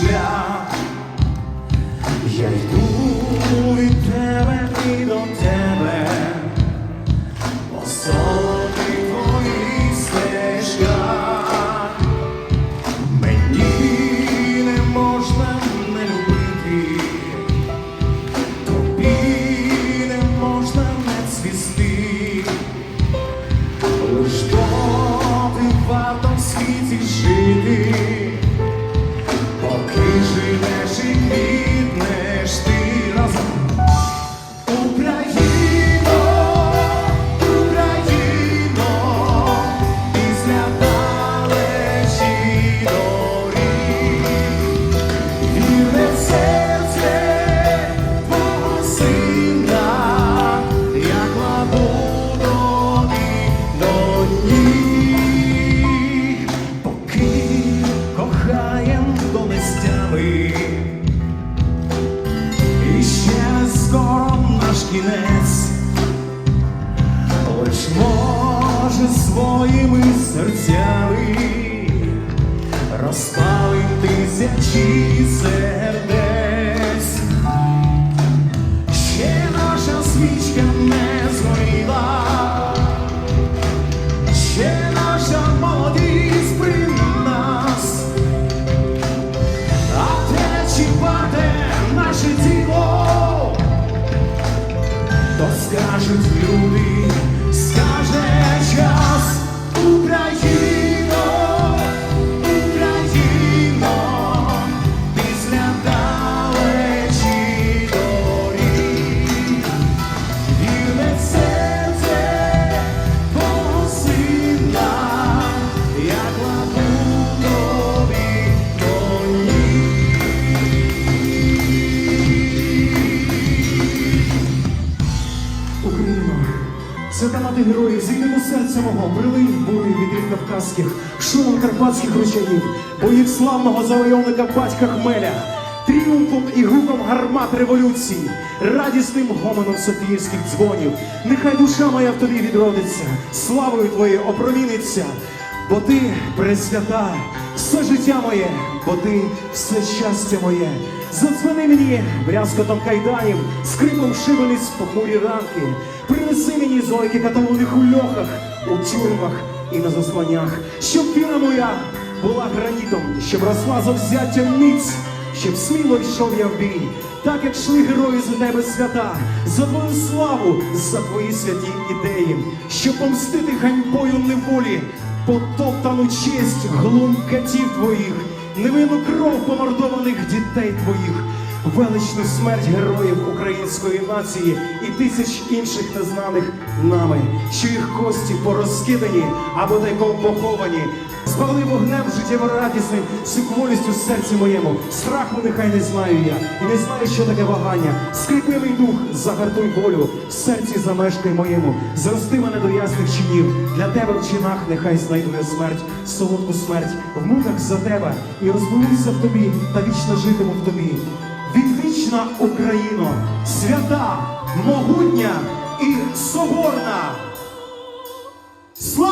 шлях, я йду від. Кінець, лиш може своїми серцями розпалити зячі сердець. Свята мати героїв, зійди до серця мого, прилинь бурий від рік кавказьких, шумом карпатських ручаїв, боїв славного завойовника батька Хмеля, тріумфом і гуком гармат революції, радісним гомоном Софіївських дзвонів. Нехай душа моя в тобі відродиться, славою твоєю опроміниться, бо ти пресвята, все життя моє, бо ти все щастя моє. Задзвони мені брязкотом кайданів, скрипом шибениць похмурі ранки. Принеси мені зойки катованих у льохах, у тюрмах і на засланнях, щоб віра моя була гранітом, щоб росла завзяттям міць, щоб сміло йшов я в бій, так як йшли герої за тебе свята, за твою славу, за твої святі ідеї, щоб помстити ганьбою неволі, потоптану честь глум катів твоїх невинну кров помордованих дітей твоїх, величну смерть героїв української нації і тисяч інших незнаних нами, що їх кості порозкидані або тайком поховані. Спали вогнем життєво-радісним, сукволістю в серці моєму. Страху нехай не знаю я, і не знаю, що таке вагання. Скріпи дух, загартуй волю, в серці замешкай моєму. Зрости мене до ясних чинів. Для тебе в чинах нехай знайду я смерть, солодку смерть, в муках за тебе, і розбудуся в тобі та вічно житиму в тобі. Відвічна Україно, свята, могутня і соборна. Слава!